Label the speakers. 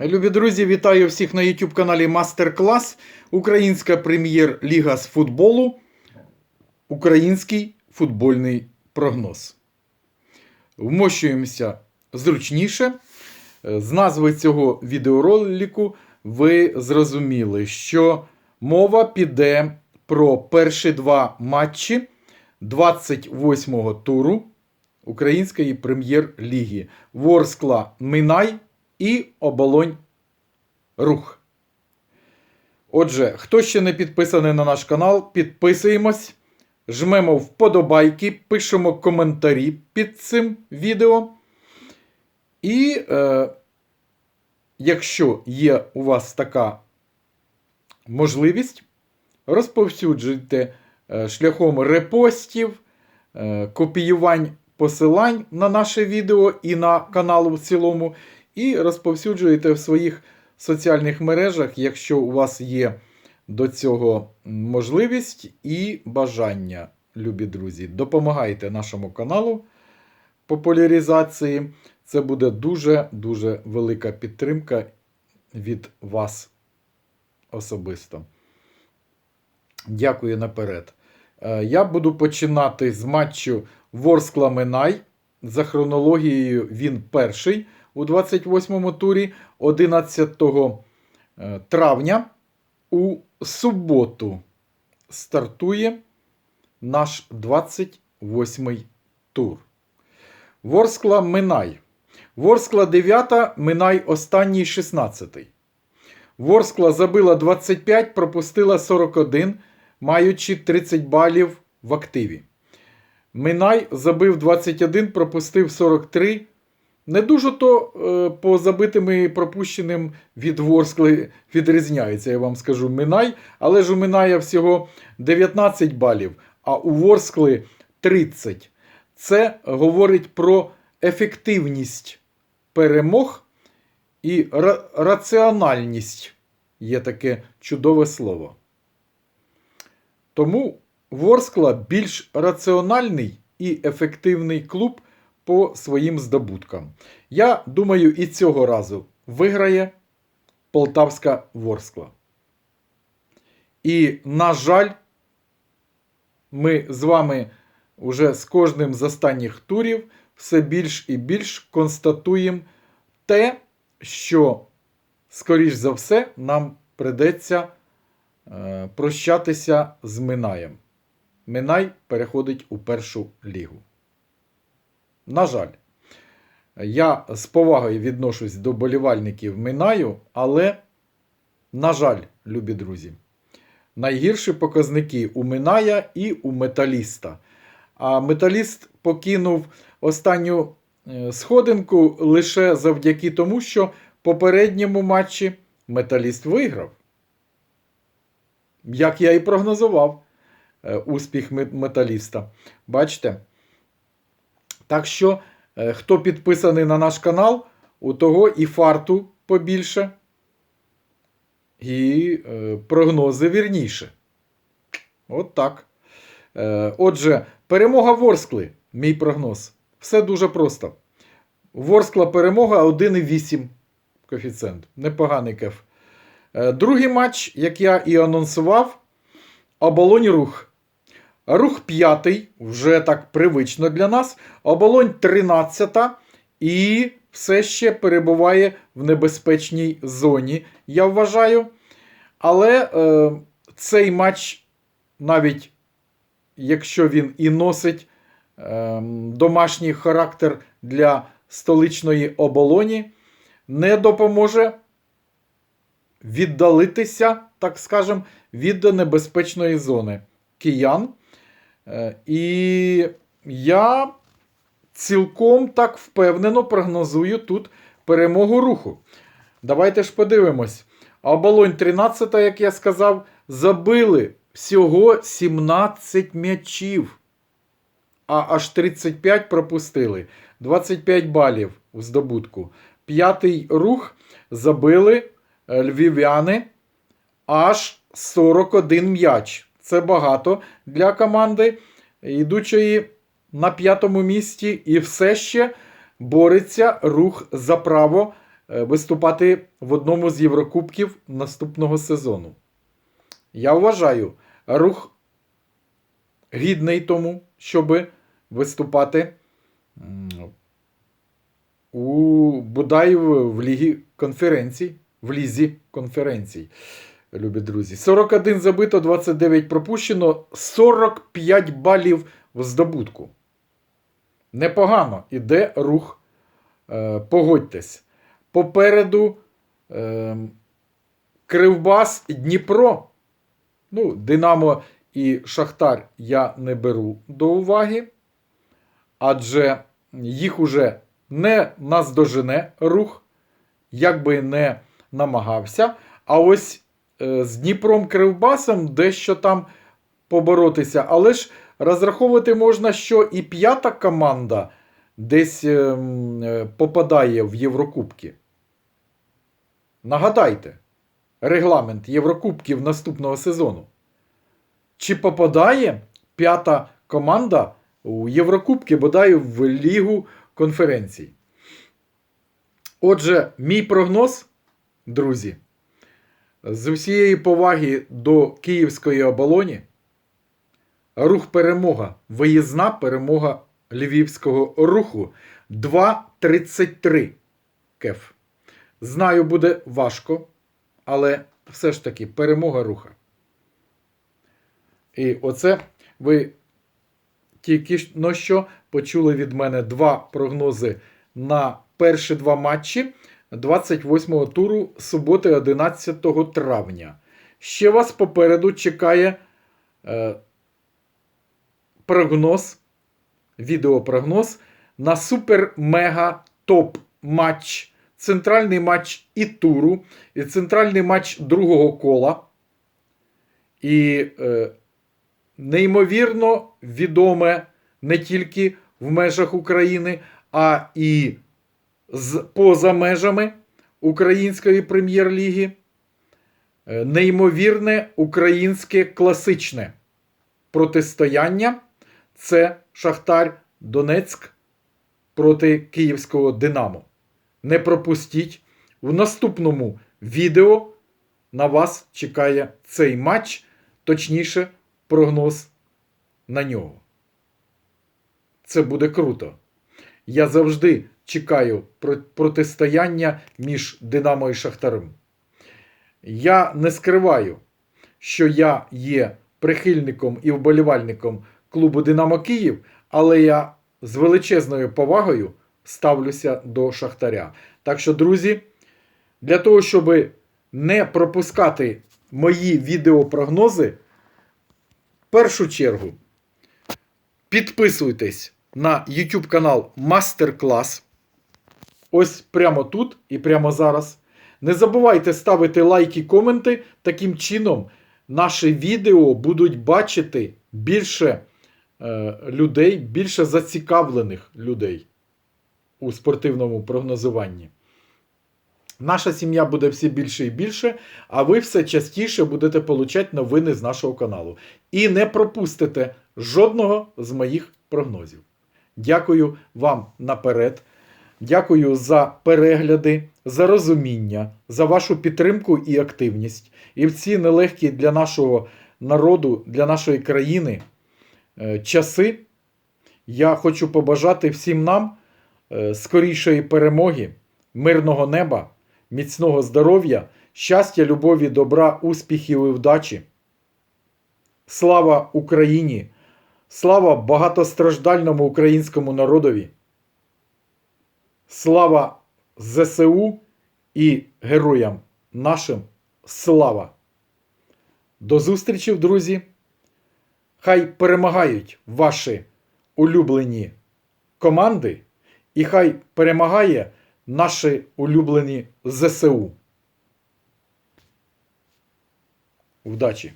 Speaker 1: Любі друзі, вітаю всіх на YouTube каналі Мастер Клас. Українська прем'єр-ліга з футболу. Український футбольний прогноз. Вмощуємося зручніше. З назви цього відеоролику ви зрозуміли, що мова піде про перші два матчі 28-го туру Української прем'єр-ліги. Ворскла Минай і Оболонь Рух. Отже, хто ще не підписаний на наш канал, підписуємось, жмемо вподобайки, пишемо коментарі під цим відео. І е, якщо є у вас така можливість, розповсюджуйте е, шляхом репостів, е, копіювань посилань на наше відео і на канал в цілому, і розповсюджуєте в своїх соціальних мережах, якщо у вас є до цього можливість і бажання, любі друзі. Допомагайте нашому каналу популяризації. Це буде дуже-дуже велика підтримка від вас особисто. Дякую наперед. Е, Я буду починати з матчу Ворскла Минай. За хронологією він перший у 28-му турі 11 е, травня у суботу стартує наш 28-й тур. Ворскла Минай. Ворскла 9, Минай останній 16. Ворскла забила 25, пропустила 41, маючи 30 балів в активі. Минай забив 21, пропустив 43. Не дуже то е, по забитим і пропущеним від Ворскли відрізняється, я вам скажу, Минай. Але ж у Миная всього 19 балів, а у Ворскли 30. Це говорить про ефективність перемог і ра- раціональність. Є таке чудове слово. Тому Ворскла більш раціональний і ефективний клуб по своїм здобуткам. Я думаю, і цього разу виграє Полтавська Ворскла. І, на жаль, ми з вами уже з кожним з останніх турів все більш і більш констатуємо те, що, скоріш за все, нам придеться е, прощатися з Минаєм. Минай переходить у першу лігу. На жаль, я з повагою відношусь до болівальників Минаю, але, на жаль, любі друзі, найгірші показники у Миная і у Металіста. А Металіст покинув останню е, сходинку лише завдяки тому, що в попередньому матчі Металіст виграв. Як я і прогнозував е, успіх Металіста. Бачите? Так що, е, хто підписаний на наш канал, у того і фарту побільше, і е, прогнози вірніше. От так. Е, Отже, перемога Ворскли. Мій прогноз. Все дуже просто. Ворскла перемога 1,8 коефіцієнт. Непоганий кеф. Другий матч, як я і анонсував, оболонь рух. Рух п'ятий, вже так привично для нас. Оболонь 13 і все ще перебуває в небезпечній зоні, я вважаю. Але е, цей матч, навіть якщо він і носить е, домашній характер для столичної оболоні, не допоможе віддалитися, так скажем, від небезпечної зони киян. Е, І я цілком так впевнено прогнозую тут перемогу руху. Давайте ж подивимось. Оболонь 13, як я сказав, забили всього 17 м'ячів. А аж 35 пропустили. 25 балів в здобутку. П'ятий рух забили е, львів'яни аж 41 м'яч. Це багато для команди, ідучої на п'ятому місці, і все ще бореться рух за право е, виступати в одному з Єврокубків наступного сезону. Я вважаю, рух гідний тому, щоб виступати у бодай в, лігі конференцій, в лізі конференцій. Любі друзі. 41 забито, 29 пропущено, 45 балів в здобутку. Непогано іде рух. Е, погодьтесь. Попереду е, Кривбас Дніпро. Ну, Динамо і Шахтар я не беру до уваги, адже їх уже не наздожене рух, як би не намагався. А ось з Дніпром Кривбасом дещо там поборотися. Але ж розраховувати можна, що і п'ята команда десь е, е, попадає в Єврокубки. Нагадайте, регламент Єврокубків наступного сезону. Чи попадає п'ята команда у Єврокубки, бодай в Лігу конференцій? Отже, мій прогноз, друзі, з усієї поваги до Київської оболоні, рух перемога, виїзна перемога львівського руху 2.33 кеф. Знаю, буде важко, але все ж таки перемога руха. І оце ви тільки ж- що почули від мене два прогнози на перші два матчі 28-го туру суботи 11 травня. Ще вас попереду чекає е, прогноз, відеопрогноз на супер-мега-топ матч. Центральний матч і туру, і центральний матч другого кола. І е, неймовірно відоме не тільки в межах України, а і з поза межами Української прем'єр-ліги. Е, Неймовірне українське класичне протистояння це Шахтар Донецьк проти Київського Динамо. Не пропустіть. В наступному відео на вас чекає цей матч, точніше, прогноз на нього. Це буде круто. Я завжди чекаю протистояння між Динамо і Шахтарем. Я не скриваю, що я є прихильником і вболівальником клубу Динамо Київ, але я з величезною повагою ставлюся до Шахтаря. Так що, друзі, для того, щоб не пропускати мої відеопрогнози, в першу чергу підписуйтесь на YouTube канал Мастер Клас. Ось прямо тут і прямо зараз. Не забувайте ставити лайки, коменти. Таким чином, наші відео будуть бачити більше е, людей, більше зацікавлених людей у спортивному прогнозуванні. Наша сім'я буде все більше і більше, а ви все частіше будете получати новини з нашого каналу. І не пропустите жодного з моїх прогнозів. Дякую вам наперед. Дякую за перегляди, за розуміння, за вашу підтримку і активність. І в ці нелегкі для нашого народу, для нашої країни е, часи я хочу побажати всім нам е, скорішої перемоги, мирного неба, міцного здоров'я, щастя, любові, добра, успіхів і вдачі. Слава Україні! Слава багатостраждальному українському народові! Слава ЗСУ і героям нашим слава! До зустрічі, друзі! Хай перемагають ваші улюблені команди, і хай перемагає наші улюблені ЗСУ. Удачі!